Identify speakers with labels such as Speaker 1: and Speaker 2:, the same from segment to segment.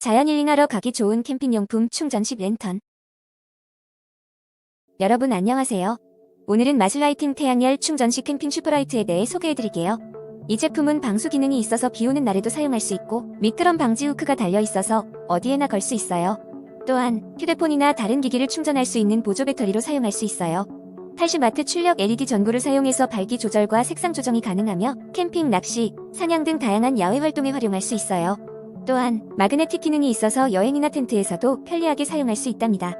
Speaker 1: 자연 힐링하러 가기 좋은 캠핑용품 충전식 랜턴. 여러분 안녕하세요. 오늘은 마슬라이팅 태양열 충전식 캠핑 슈퍼라이트에 대해 소개해드릴게요. 이 제품은 방수 기능이 있어서 비 오는 날에도 사용할 수 있고 미끄럼 방지 후크가 달려 있어서 어디에나 걸 수 있어요. 또한 휴대폰이나 다른 기기를 충전할 수 있는 보조 배터리로 사용할 수 있어요. 80와트 출력 LED 전구를 사용해서 밝기 조절과 색상 조정이 가능하며 캠핑, 낚시, 사냥 등 다양한 야외 활동에 활용할 수 있어요. 또한 마그네틱 기능이 있어서 여행이나 텐트에서도 편리하게 사용할 수 있답니다.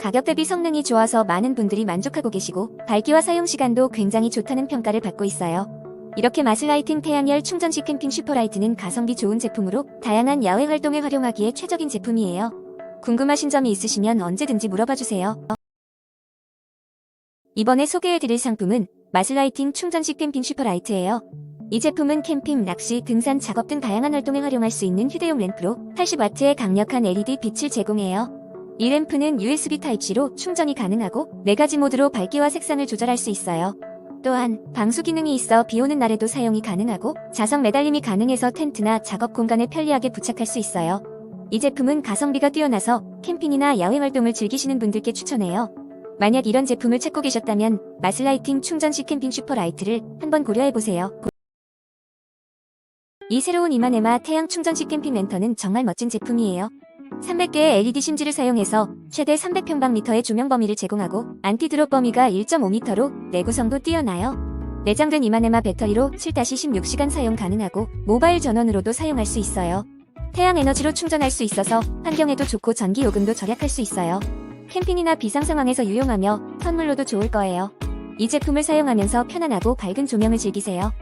Speaker 1: 가격 대비 성능이 좋아서 많은 분들이 만족하고 계시고 밝기와 사용 시간도 굉장히 좋다는 평가를 받고 있어요. 이렇게 마슬라이팅 태양열 충전식 캠핑 슈퍼라이트는 가성비 좋은 제품으로 다양한 야외 활동에 활용하기에 최적인 제품이에요. 궁금하신 점이 있으시면 언제든지 물어봐 주세요. 이번에 소개해드릴 상품은 마슬라이팅 충전식 캠핑 슈퍼라이트예요. 이 제품은 캠핑, 낚시, 등산, 작업 등 다양한 활동에 활용할 수 있는 휴대용 램프로 80W의 강력한 LED 빛을 제공해요. 이 램프는 USB Type-C로 충전이 가능하고 4가지 모드로 밝기와 색상을 조절할 수 있어요. 또한 방수 기능이 있어 비 오는 날에도 사용이 가능하고 자석 매달림이 가능해서 텐트나 작업 공간에 편리하게 부착할 수 있어요. 이 제품은 가성비가 뛰어나서 캠핑이나 야외 활동을 즐기시는 분들께 추천해요. 만약 이런 제품을 찾고 계셨다면 마슬라이팅 충전식 캠핑 슈퍼라이트를 한번 고려해보세요. 이 새로운 이마네마 태양 충전식 캠핑 랜턴은 정말 멋진 제품이에요. 300개의 LED 심지를 사용해서 최대 300평방미터의 조명 범위를 제공하고 안티드롭 범위가 1.5m로 내구성도 뛰어나요. 내장된 이마네마 배터리로 7-16시간 사용 가능하고 모바일 전원으로도 사용할 수 있어요. 태양 에너지로 충전할 수 있어서 환경에도 좋고 전기 요금도 절약할 수 있어요. 캠핑이나 비상 상황에서 유용하며 선물로도 좋을 거예요. 이 제품을 사용하면서 편안하고 밝은 조명을 즐기세요.